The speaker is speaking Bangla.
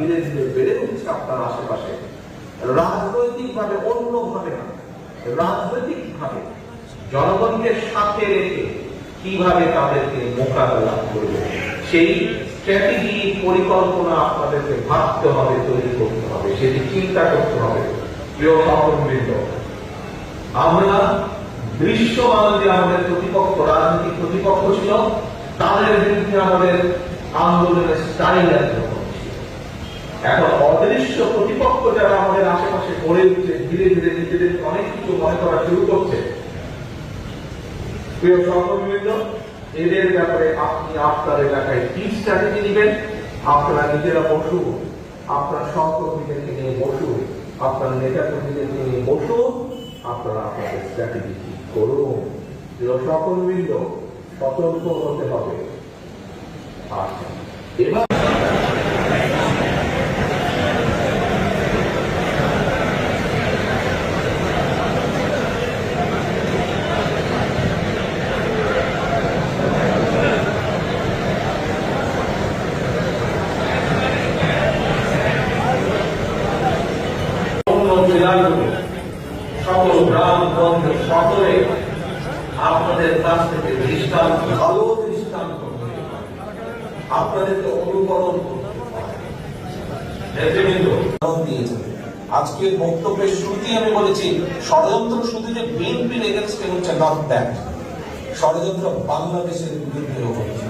ধীরে ধীরে বেড়ে উঠছে আপনার আশেপাশে। রাজনৈতিক ভাবে অন্য ভাবে না। রাজনৈতিক ভাবে জনগণকে সাথে রেখে কীভাবে তাদেরকে মোকাবেলা করবে, সেই স্ট্র্যাটেজি পরিকল্পনা আপনাদেরকে ভাবতে হবে, তৈরি করতে হবে, সেটি চিন্তা করতে হবে, প্রিয় সহকর্মীবৃন্দ। আমরা দৃশ্যমান যে আমাদের প্রতিপক্ষ, রাজনৈতিক প্রতিপক্ষ ছিল, তাদের বিরুদ্ধে আমাদের আন্দোলনের স্টাইল একরকম। এখন অদৃশ্য প্রতিপক্ষ যারা আমাদের আশেপাশে গড়ে উঠছে, ধীরে ধীরে নিজেদের অনেক কিছু মনে করা শুরু করছে। প্রিয় সহকর্মীবৃন্দ, এদের ব্যাপারে আপনি আপনার এলাকায় কি স্ট্র্যাটেজি নেবেন? আপনারা নিজেরা বসুন। আপনার সহকর্মীদেরকে নিয়ে বসুন। আপনার নেতা কর্মীদেরকে নিয়ে বসুন। আপনারা আপনাদের স্ট্র্যাটেজি করুন? প্রিয় সহকর্মীবৃন্দ, সতর্ক হতে হবে। আচ্ছা এবার সকল গ্রাম শহরে আপনাদের কাছ থেকে দৃষ্টান্ত, ভালো দৃষ্টান্ত আপনাদেরকে অনুকরণ আজকের বক্তব্যের শুরুতেই আমি বলেছি, ষড়যন্ত্র শুধু যে বিএনপির এগেনস্টে হচ্ছে নট দ্যাট ষড়যন্ত্র বাংলাদেশের বিরুদ্ধেও হচ্ছে।